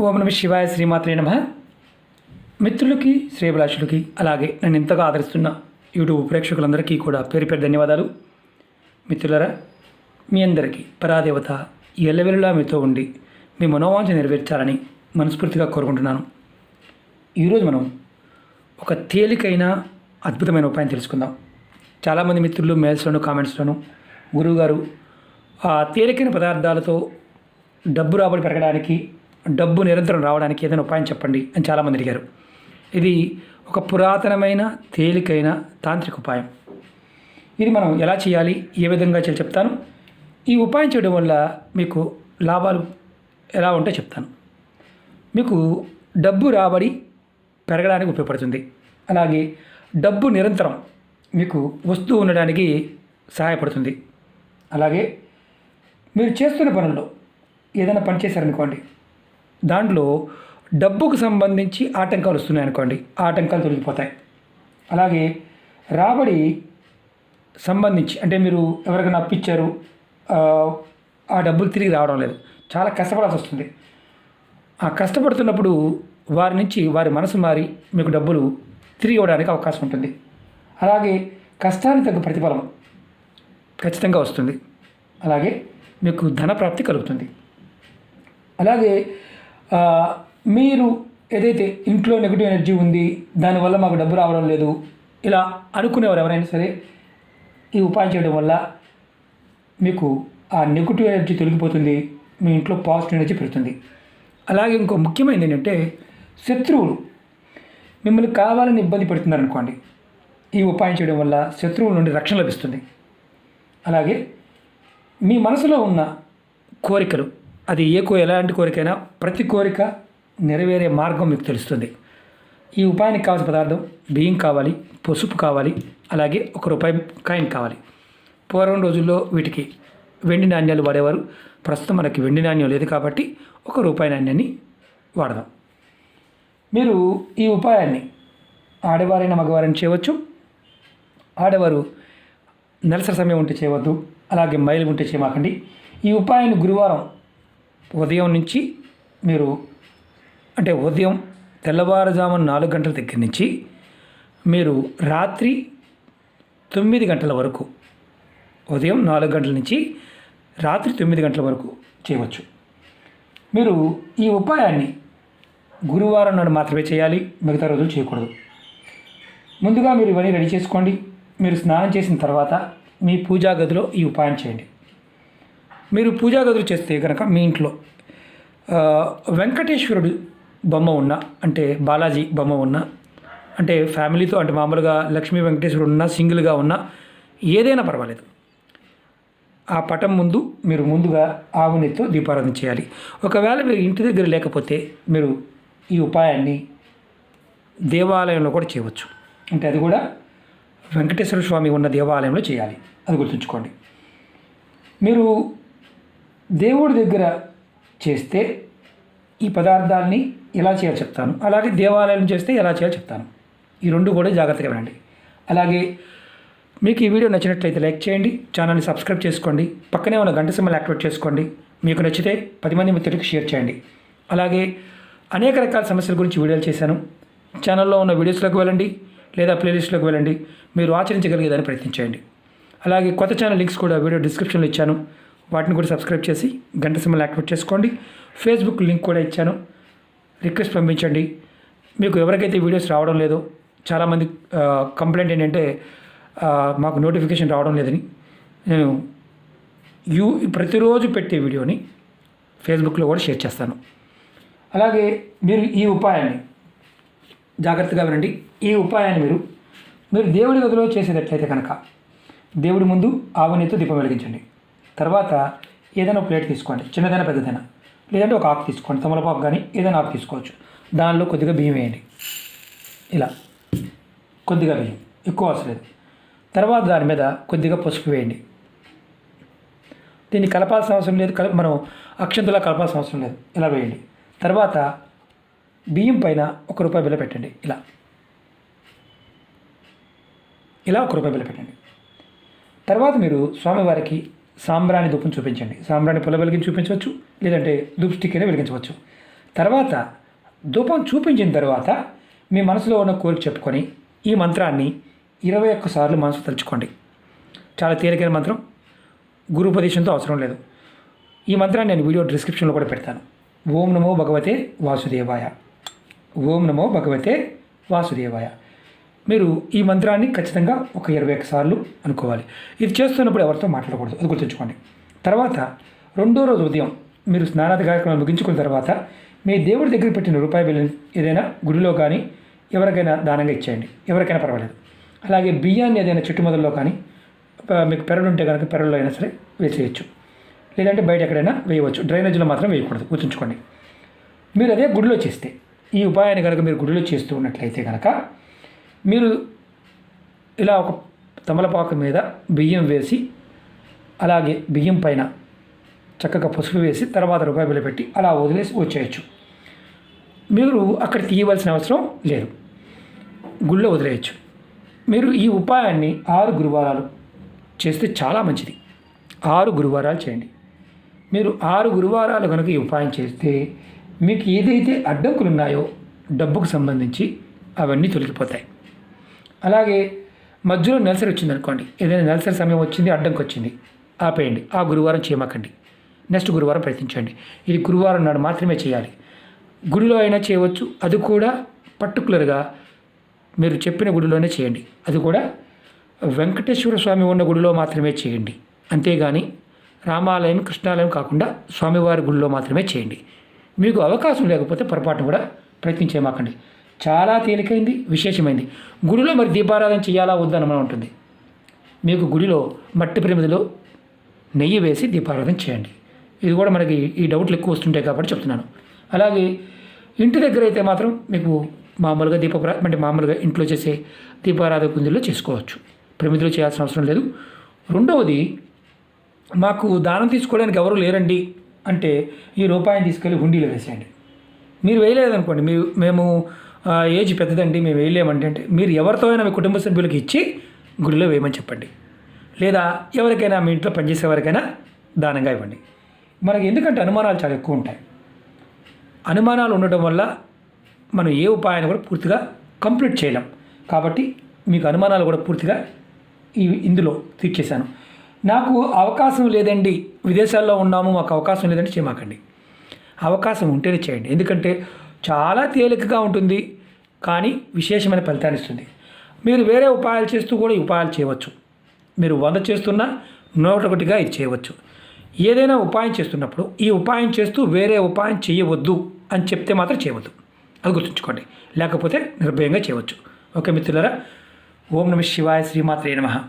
ఓం నమ శివాయ శ్రీమాత్రే నమ. మిత్రులకి శ్రేభిలాషులకి అలాగే నన్ను ఇంతగా ఆదరిస్తున్న యూట్యూబ్ ప్రేక్షకులందరికీ కూడా పేరు పేరు ధన్యవాదాలు. మిత్రులరా మీ అందరికీ పరాదేవత ఎల్లవెల్లా మీతో ఉండి మీ మనోవాంఛ నెరవేర్చాలని మనస్ఫూర్తిగా కోరుకుంటున్నాను. ఈరోజు మనం ఒక తేలికైన అద్భుతమైన ఉపాయం తెలుసుకుందాం. చాలామంది మిత్రులు మెయిల్స్లోను కామెంట్స్లోను గురువుగారు ఆ తేలికైన పదార్థాలతో డబ్బు రాబడి పెరగడానికి డబ్బు నిరంతరం రావడానికి ఏదైనా ఉపాయం చెప్పండి అని చాలామంది అడిగారు. ఇది ఒక పురాతనమైన తేలికైన తాంత్రిక ఉపాయం. ఇది మనం ఎలా చేయాలి? ఏ విధంగా చేయాలి చెప్తాను. ఈ ఉపాయం చేయడం వల్ల మీకు లాభాలు ఎలా ఉంటాయో చెప్తాను. మీకు డబ్బు రాబడి పెరగడానికి ఉపయోగపడుతుంది. అలాగే డబ్బు నిరంతరం మీకు వస్తూ ఉండడానికి సహాయపడుతుంది. అలాగే మీరు చేస్తున్న పనుల్లో ఏదైనా పని చేశారనుకోండి దాంట్లో డబ్బుకు సంబంధించి ఆటంకాలు వస్తున్నాయి అనుకోండి ఆటంకాలు తొలగిపోతాయి. అలాగే రాబడి సంబంధించి అంటే మీరు ఎవరికైనా అప్పిచ్చారు ఆ, డబ్బులు తిరిగి రావడం లేదు. చాలా కష్టపడాల్సి వస్తుంది. ఆ కష్టపడుతున్నప్పుడు వారి నుంచి వారి మనసు మారి మీకు డబ్బులు తిరిగి ఇవ్వడానికి అవకాశం ఉంటుంది. అలాగే కష్టానికి తగ్గ ప్రతిఫలం ఖచ్చితంగా వస్తుంది. అలాగే మీకు ధన ప్రాప్తి కలుగుతుంది. అలాగే మీరు ఏదైతే ఇంట్లో నెగిటివ్ ఎనర్జీ ఉంది దానివల్ల మాకు డబ్బు రావడం లేదు ఇలా అనుకునేవారు ఎవరైనా సరే ఈ ఉపాయం చేయడం వల్ల మీకు ఆ నెగిటివ్ ఎనర్జీ తొలగిపోతుంది మీ ఇంట్లో పాజిటివ్ ఎనర్జీ పెరుగుతుంది. అలాగే ఇంకో ముఖ్యమైనది ఏంటంటే శత్రువులు మిమ్మల్ని కావాలని ఇబ్బంది పెడుతున్నారు అనుకోండి ఈ ఉపాయం చేయడం వల్ల శత్రువుల నుండి రక్షణ లభిస్తుంది. అలాగే మీ మనసులో ఉన్న కోరికలు అది ఏ కో ఎలాంటి కోరికైనా ప్రతి కోరిక నెరవేరే మార్గం మీకు తెలుస్తుంది. ఈ ఉపాయానికి కావాల్సిన పదార్థం బియ్యం కావాలి పసుపు కావాలి అలాగే ఒక రూపాయి కాయిన్ కావాలి. పూర్వం రోజుల్లో వీటికి వెండి నాణ్యాలు వాడేవారు. ప్రస్తుతం మనకి వెండి నాణ్యం లేదు కాబట్టి ఒక రూపాయి నాణ్యాన్ని వాడదాం. మీరు ఈ ఉపాయాన్ని ఆడవారైన మగవారిని చేయవచ్చు. ఆడవారు నెలసరి సమయం ఉంటే చేయవద్దు. అలాగే మైలు ఉంటే చేయమాకండి. ఈ ఉపాయాన్ని గురువారం ఉదయం నుంచి మీరు అంటే ఉదయం తెల్లవారుజామున నాలుగు గంటల దగ్గర నుంచి మీరు రాత్రి తొమ్మిది గంటల వరకు ఉదయం నాలుగు గంటల నుంచి రాత్రి తొమ్మిది గంటల వరకు చేయవచ్చు. మీరు ఈ ఉపాయాన్ని గురువారం నాడు మాత్రమే చేయాలి మిగతా రోజులు చేయకూడదు. ముందుగా మీరు ఇవన్నీ రెడీ చేసుకోండి. మీరు స్నానం చేసిన తర్వాత మీ పూజా గదిలో ఈ ఉపాయం చేయండి. మీరు పూజా గదులు చేస్తే కనుక మీ ఇంట్లో వెంకటేశ్వరుడు బొమ్మ ఉన్న అంటే బాలాజీ బొమ్మ ఉన్న అంటే ఫ్యామిలీతో అంటే మామూలుగా లక్ష్మీ వెంకటేశ్వరుడు ఉన్న సింగిల్గా ఉన్న ఏదైనా పర్వాలేదు. ఆ పటం ముందు మీరు ముందుగా ఆవు నెత్తితో దీపారాధన చేయాలి. ఒకవేళ మీరు ఇంటి దగ్గర లేకపోతే మీరు ఈ ఉపాయాన్ని దేవాలయంలో కూడా చేయవచ్చు. అంటే అది కూడా వెంకటేశ్వర స్వామి ఉన్న దేవాలయంలో చేయాలి. అది గుర్తుంచుకోండి. మీరు దేవుడి దగ్గర చేస్తే ఈ పదార్థాన్ని ఎలా చేయాలో చెప్తాను. అలాగే దేవాలయం చేస్తే ఎలా చేయాలో చెప్తాను. ఈ రెండు కూడా జాగ్రత్తగా వినండి. అలాగే మీకు ఈ వీడియో నచ్చినట్లయితే లైక్ చేయండి ఛానల్ని సబ్స్క్రైబ్ చేసుకోండి పక్కనే ఉన్న గంట సింబల్ యాక్టివేట్ చేసుకోండి మీకు నచ్చితే పది మంది మిత్రులకు షేర్ చేయండి. అలాగే అనేక రకాల సమస్యల గురించి వీడియోలు చేశాను. ఛానల్లో ఉన్న వీడియోస్లోకి వెళ్ళండి లేదా ప్లేలిస్ట్లోకి వెళ్ళండి. మీరు ఆచరించగలిగేదాన్ని ప్రయత్నించండి అలాగే కొత్త ఛానల్ లింక్స్ కూడా వీడియో డిస్క్రిప్షన్లో ఇచ్చాను. వాటిని కూడా సబ్స్క్రైబ్ చేసి గంట సింబల్ యాక్టివేట్ చేసుకోండి. ఫేస్బుక్ లింక్ కూడా ఇచ్చాను. రిక్వెస్ట్ పంపించండి. మీకు ఎవరికైతే వీడియోస్ రావడం లేదో చాలామంది కంప్లైంట్ ఏంటంటే మాకు నోటిఫికేషన్ రావడం లేదని. నేను యూ ప్రతిరోజు పెట్టే వీడియోని ఫేస్బుక్లో కూడా షేర్ చేస్తాను. అలాగే మీరు ఈ ఉపాయాన్ని జాగ్రత్తగా వినండి. ఈ ఉపాయాన్ని మీరు మీరు దేవుడి గదిలో చేసేటట్లయితే కనుక దేవుడి ముందు ఆవునితో దీపం వెలిగించండి. తర్వాత ఏదైనా ఒక ప్లేట్ తీసుకోండి. చిన్నదైనా పెద్దదైనా. లేదంటే ఒక ఆకు తీసుకోండి. తమలపాకు కానీ ఏదైనా ఆకు తీసుకోవచ్చు. దానిలో కొద్దిగా బియ్యం వేయండి. ఇలా. కొద్దిగా బియ్యం. ఎక్కువ అవసరం లేదు. తర్వాత దాని మీద కొద్దిగా పసుపు వేయండి. దీన్ని కలపాల్సిన అవసరం లేదు. కల మనం అక్షంతలా కలపాల్సిన అవసరం లేదు. ఇలా వేయండి. తర్వాత బియ్యం పైన ఒక రూపాయి బిల్ల పెట్టండి. ఇలా. ఇలా ఒక రూపాయి బిల్ల పెట్టండి. తర్వాత మీరు స్వామివారికి సాంబ్రాణి ధూపం చూపించండి. సాంబ్రాణి పొల వెలిగించి చూపించవచ్చు లేదంటే ధూప్ స్టిక్ అయినా వెలిగించవచ్చు. తర్వాత ధూపం చూపించిన తర్వాత మీ మనసులో ఉన్న కోరిక చెప్పుకొని ఈ మంత్రాన్ని ఇరవై ఒక్కసార్లు మనసు తలుచుకోండి. చాలా తేలికైన మంత్రం. గురు ఉపదేశంతో అవసరం లేదు. ఈ మంత్రాన్ని నేను వీడియో డిస్క్రిప్షన్లో కూడా పెడతాను. ఓం నమో భగవతే వాసుదేవాయ. ఓం నమో భగవతే వాసుదేవాయ. మీరు ఈ మంత్రాన్ని ఖచ్చితంగా ఒక ఇరవై ఒక్క సార్లు అనుకోవాలి. ఇది చేస్తున్నప్పుడు ఎవరితో మాట్లాడకూడదు. అది గుర్తుంచుకోండి. తర్వాత రెండో రోజు ఉదయం మీరు స్నానాది కార్యక్రమాలు ముగించుకున్న తర్వాత మీ దేవుడి దగ్గర పెట్టిన రూపాయి బిల్లు ఏదైనా గుడిలో కానీ ఎవరికైనా దానంగా ఇచ్చేయండి. ఎవరికైనా పర్వాలేదు. అలాగే బియ్యాన్ని ఏదైనా చెట్టు మొదల్లో కానీ మీకు పెరడు ఉంటే కనుక పెరడులో అయినా సరే వేసేయచ్చు. లేదంటే బయట ఎక్కడైనా వేయవచ్చు. డ్రైనేజీలో మాత్రం వేయకూడదు. గుర్తుంచుకోండి. మీరు అదే గుడిలో చేస్తే ఈ ఉపాయాన్ని కనుక మీరు గుడిలో చేస్తూ ఉన్నట్లయితే కనుక మీరు ఇలా ఒక తమలపాకు మీద బియ్యం వేసి అలాగే బియ్యం పైన చక్కగా పసుపు వేసి తర్వాత రూపాయి బిల్ల పెట్టి అలా వదిలేసి వచ్చేయచ్చు. మీరు అక్కడ తీయవలసిన అవసరం లేదు. గుళ్ళో వదిలేయచ్చు. మీరు ఈ ఉపాయాన్ని ఆరు గురువారాలు చేస్తే చాలా మంచిది. ఆరు గురువారాలు చేయండి. మీరు ఆరు గురువారాలు కనుక ఈ ఉపాయం చేస్తే మీకు ఏదైతే అడ్డంకులు ఉన్నాయో డబ్బుకు సంబంధించి అవన్నీ తొలగిపోతాయి. అలాగే మధ్యలో నెలసరి వచ్చింది అనుకోండి ఏదైనా నెలసరి సమయం వచ్చింది అడ్డంకి వచ్చింది ఆపేయండి. ఆ గురువారం చేయమాకండి. నెక్స్ట్ గురువారం ప్రయత్నించండి. ఇది గురువారం నాడు మాత్రమే చేయాలి. గుడిలో అయినా చేయవచ్చు. అది కూడా పర్టికులర్గా మీరు చెప్పిన గుడిలోనే చేయండి. అది కూడా వెంకటేశ్వర స్వామి ఉన్న గుడిలో మాత్రమే చేయండి. అంతేగాని రామాలయం కృష్ణాలయం కాకుండా స్వామివారి గుడిలో మాత్రమే చేయండి. మీకు అవకాశం లేకపోతే పొరపాటు కూడా ప్రయత్నించేమాకండి. చాలా తేలికైంది విశేషమైంది. గుడిలో మరి దీపారాధన చేయాలా వద్దని మనం ఉంటుంది మీకు గుడిలో మట్టి ప్రమిదిలో నెయ్యి వేసి దీపారాధన చేయండి. ఇది కూడా మనకి ఈ డౌట్లు ఎక్కువ వస్తుంటాయి కాబట్టి చెప్తున్నాను. అలాగే ఇంటి దగ్గర అయితే మాత్రం మీకు మామూలుగా దీప అంటే మామూలుగా ఇంట్లో చేసే దీపారాధన కుందుల్లో చేసుకోవచ్చు. ప్రమిదిలో చేయాల్సిన అవసరం లేదు. రెండవది మాకు దానం తీసుకోవడానికి ఎవరు లేరండి అంటే ఈ రూపాయిని తీసుకెళ్ళి హుండీలో వేసేయండి. మీరు వేయలేదనుకోండి మీరు మేము ఏజ్ పెద్దదండి మేము వేయలేమంటే అంటే మీరు ఎవరితో అయినా మీ కుటుంబ సభ్యులకి ఇచ్చి గుడిలో వేయమని చెప్పండి. లేదా ఎవరికైనా మీ ఇంట్లో పనిచేసే వారికైనా దానంగా ఇవ్వండి. మనకి ఎందుకంటే అనుమానాలు చాలా ఎక్కువ ఉంటాయి. అనుమానాలు ఉండటం వల్ల మనం ఏ ఉపాయాన్ని కూడా పూర్తిగా కంప్లీట్ చేయలేం. కాబట్టి మీకు అనుమానాలు కూడా పూర్తిగా ఈ ఇందులో తీర్చేశాను. నాకు అవకాశం లేదండి. విదేశాల్లో ఉన్నాము మాకు అవకాశం లేదంటే చేయమాకండి అవకాశం ఉంటేనే చేయండి. ఎందుకంటే చాలా తేలికగా ఉంటుంది. కానీ విశేషమైన ఫలితాన్ని ఇస్తుంది. మీరు వేరే ఉపాయాలు చేస్తూ కూడా ఈ ఉపాయాలు చేయవచ్చు. మీరు వంద చేస్తున్నా నూట ఒకటిగా ఇది చేయవచ్చు. ఏదైనా ఉపాయం చేస్తున్నప్పుడు ఈ ఉపాయం చేస్తూ వేరే ఉపాయం చేయవద్దు అని చెప్తే మాత్రం చేయవద్దు. అది గుర్తుంచుకోండి. లేకపోతే నిర్భయంగా చేయవచ్చు. ఓకే మిత్రులరా ఓం నమ శివాయ శ్రీమాత్రే నమ.